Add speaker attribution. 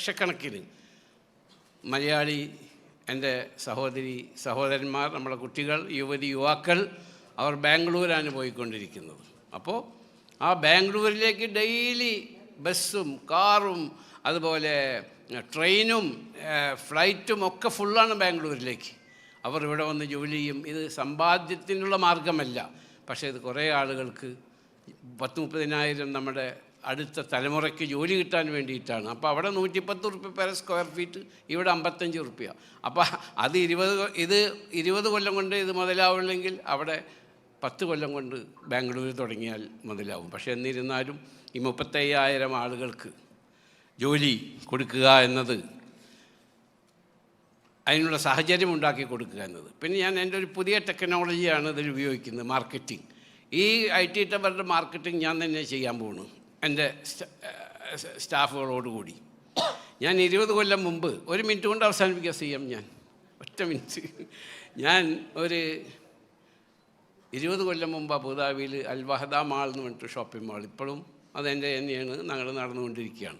Speaker 1: ലക്ഷക്കണക്കിന് മലയാളി എന്റെ സഹോദരി സഹോദരന്മാർ നമ്മുടെ കുട്ടികൾ യുവതി യുവാക്കൾ അവർ ബാംഗ്ലൂരാണ് പോയിക്കൊണ്ടിരിക്കുന്നത്. അപ്പോൾ ആ ബാംഗ്ലൂരിലേക്ക് ഡെയിലി ബസ്സും കാറും അതുപോലെ ട്രെയിനും ഫ്ലൈറ്റും ഒക്കെ ഫുള്ളാണ് ബാംഗ്ലൂരിലേക്ക്. അവർ ഇവിടെ വന്ന് ജോലി ചെയ്യും. ഇത് സമ്പാദ്യത്തിനുള്ള മാർഗമല്ല പക്ഷേ ഇത് കുറേ ആളുകൾക്ക് പത്ത് മുപ്പതിനായിരം നമ്മുടെ അടുത്ത തലമുറയ്ക്ക് ജോലി കിട്ടാൻ വേണ്ടിയിട്ടാണ്. അപ്പോൾ അവിടെ നൂറ്റിപ്പത്ത് റുപ്യ പെർ സ്ക്വയർ ഫീറ്റ് ഇവിടെ അമ്പത്തഞ്ച് റുപ്യ അപ്പോൾ അത് ഇരുപത് ഇത് ഇരുപത് കൊല്ലം കൊണ്ട് ഇത് മുതലാവുള്ളെങ്കിൽ അവിടെ പത്ത് കൊല്ലം കൊണ്ട് ബാംഗ്ലൂർ തുടങ്ങിയാൽ മുതലാവും. പക്ഷേ എന്നിരുന്നാലും ഈ മുപ്പത്തയ്യായിരം ആളുകൾക്ക് ജോലി കൊടുക്കുക എന്നത് അതിനുള്ള സാഹചര്യം ഉണ്ടാക്കി കൊടുക്കുക എന്നത്. പിന്നെ ഞാൻ എന്റെ ഒരു പുതിയ ടെക്നോളജിയാണ് ഇതിൽ ഉപയോഗിക്കുന്നത് മാർക്കറ്റിംഗ്. ഈ ഐ ടി ടവറിന്റെ മാർക്കറ്റിംഗ് ഞാൻ തന്നെ ചെയ്യാൻ പോകുന്നു എന്റെ സ്റ്റാഫുകളോടുകൂടി. ഞാൻ ഇരുപത് കൊല്ലം മുമ്പ് ഒരു മിനിറ്റ് കൊണ്ട് അവസാനിപ്പിക്കുക സി എം ഞാൻ. ഒറ്റ മിനിറ്റ്. ഞാൻ ഒരു ഇരുപത് കൊല്ലം മുമ്പ് അബുദാബിയിൽ അൽവഹദ മാൾ എന്ന് പറഞ്ഞിട്ട് ഷോപ്പിംഗ് മാൾ ഇപ്പോഴും അതെന്റെ തന്നെയാണ്. ഞങ്ങൾ നടന്നുകൊണ്ടിരിക്കുകയാണ്.